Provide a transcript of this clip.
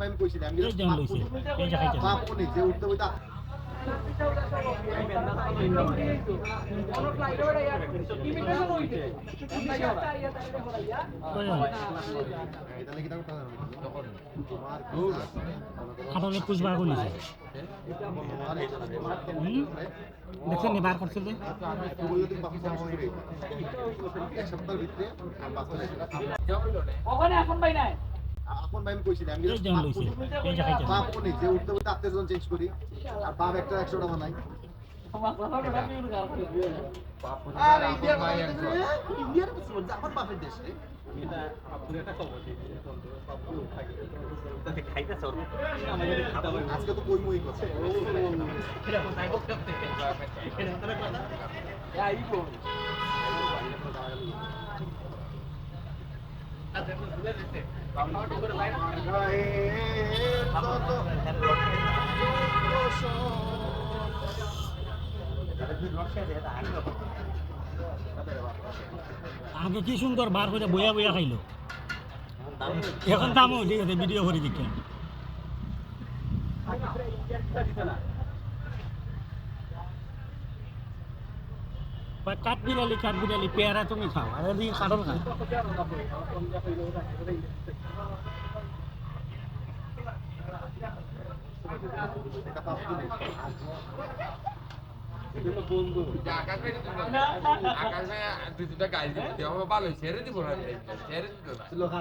ভাই আমি কইছি আমি যেমন যে কোনি উঠতে বইতা খাটালে পুষ বার করে নিছে হুম? দেখছেন নি বার করছে এক সপ্তাহের ভিতরে আর বাঁচতে লাগবে ওখানে এখন ভাই নাই। এখন ভাই আমি কইছি আমি বাপ কোনি যে উঠতে বইতা আত্মীয় জন চেঞ্জ করি আর বাপ একটা একশো টাকা নাই। আজকে তো কই মই করছে আগে কি সুন্দর বার করে বইয়া বইয়া খাইলো? এখন দামও ঠিক আছে ভিডিও করে দিচ্ছেন কাঠ বিড়ালি কাঠ বিড়ালি পেয়ারা তুমি খাও আর এদিকে কাঠল খাও। আকাশ ভাই দুটা গাড়ি দিব ভালো ছেড়ে দিব না ছেড়ে দিব না